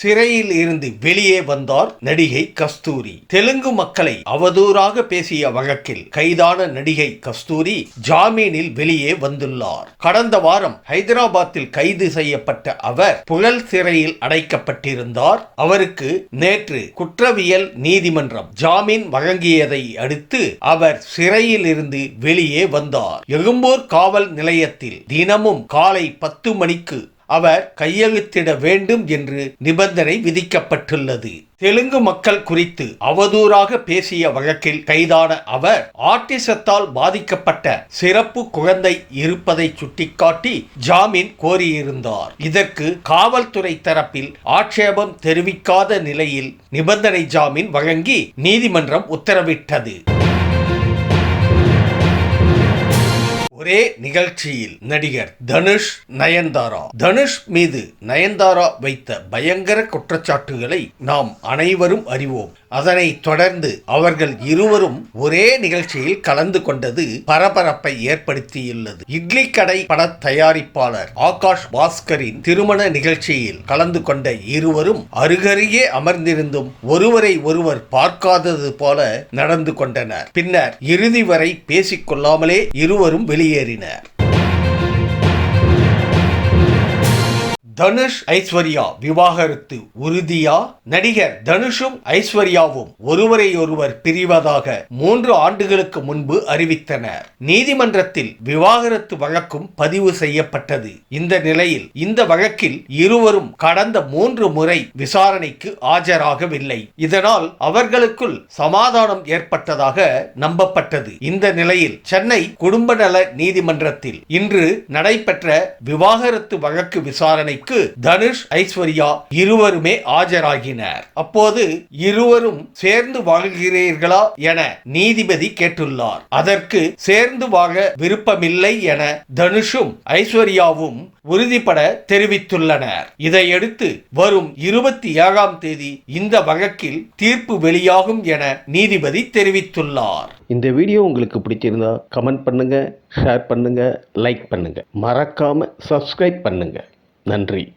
சிறையில் இருந்து வெளியே வந்தார் நடிகை கஸ்தூரி. தெலுங்கு மக்களை அவதூறாக பேசிய வழக்கில் கைதான நடிகை கஸ்தூரி ஜாமீனில் வெளியே வந்துள்ளார். கடந்த வாரம் ஹைதராபாத்தில் கைது செய்யப்பட்ட அவர் புழல் சிறையில் அடைக்கப்பட்டிருந்தார். அவருக்கு நேற்று குற்றவியல் நீதிமன்றம் ஜாமீன் வழங்கியதை அடுத்து அவர் சிறையில் இருந்து வெளியே வந்தார். எழும்பூர் காவல் நிலையத்தில் தினமும் காலை பத்து மணிக்கு அவர் கையெழுத்திட வேண்டும் என்று நிபந்தனை விதிக்கப்பட்டுள்ளது. தெலுங்கு மக்கள் குறித்து அவதூறாக பேசிய வழக்கில் கைதான அவர் ஆட்டிசத்தால் பாதிக்கப்பட்ட சிறப்பு குழந்தை இருப்பதை சுட்டிக்காட்டி ஜாமீன் கோரியிருந்தார். இதற்கு காவல்துறை தரப்பில் ஆட்சேபம் தெரிவிக்காத நிலையில் நிபந்தனை ஜாமீன் வழங்கி நீதிமன்றம் உத்தரவிட்டது. ஒரே நிகழ்ச்சியில் நடிகர் தனுஷ் நயன்தாரா. தனுஷ் மீது நயன்தாரா வைத்த பயங்கர குற்றச்சாட்டுகளை நாம் அனைவரும் அறிவோம். அதனை தொடர்ந்து அவர்கள் இருவரும் ஒரே நிகழ்ச்சியில் கலந்து கொண்டது பரபரப்பை ஏற்படுத்தியுள்ளது. இட்லி கடை பட தயாரிப்பாளர் ஆகாஷ் பாஸ்கரின் திருமண நிகழ்ச்சியில் கலந்து கொண்ட இருவரும் அருகருகே அமர்ந்திருந்தும் ஒருவரை ஒருவர் பார்க்காதது போல நடந்து கொண்டனர். பின்னர் இறுதி வரை பேசிக்கொள்ளாமலே இருவரும் வெளியேறினர் தனுஷ் ஐஸ்வர்யா விவாகரத்து உறுதியா? நடிகர் தனுஷும் ஐஸ்வர்யாவும் ஒருவரையொருவர் பிரிவதாக மூன்று ஆண்டுகளுக்கு முன்பு அறிவித்தனர். நீதிமன்றத்தில் விவாகரத்து வழக்கும் பதிவு செய்யப்பட்டது. இந்த நிலையில் இந்த வழக்கில் இருவரும் கடந்த மூன்று முறை விசாரணைக்கு ஆஜராகவில்லை. இதனால் அவர்களுக்குள் சமாதானம் ஏற்பட்டதாக நம்பப்பட்டது. இந்த நிலையில் சென்னை குடும்ப நல நீதிமன்றத்தில் இன்று நடைபெற்ற விவாகரத்து வழக்கு விசாரணைக்கு தனுஷ் ஐஸ்வர்யா இருவருமே ஆஜராகினர். அப்போது இருவரும் சேர்ந்து வாழ்கிறீர்களா என நீதிபதி கேட்டுள்ளார். அதற்கு சேர்ந்து வாழ விருப்பமில்லை என தனுஷும் ஐஸ்வர்யாவும் உறுதிபட தெரிவித்துள்ளனர். இதையடுத்து வரும் இருபத்தி ஏழாம் தேதி இந்த வழக்கில் தீர்ப்பு வெளியாகும் என நீதிபதி தெரிவித்துள்ளார். இந்த வீடியோ உங்களுக்கு பிடிச்சிருந்தா கமெண்ட் பண்ணுங்க ஷேர் பண்ணுங்க லைக் பண்ணுங்க. மறக்காம சப்ஸ்கிரைப் பண்ணுங்க. நன்றி.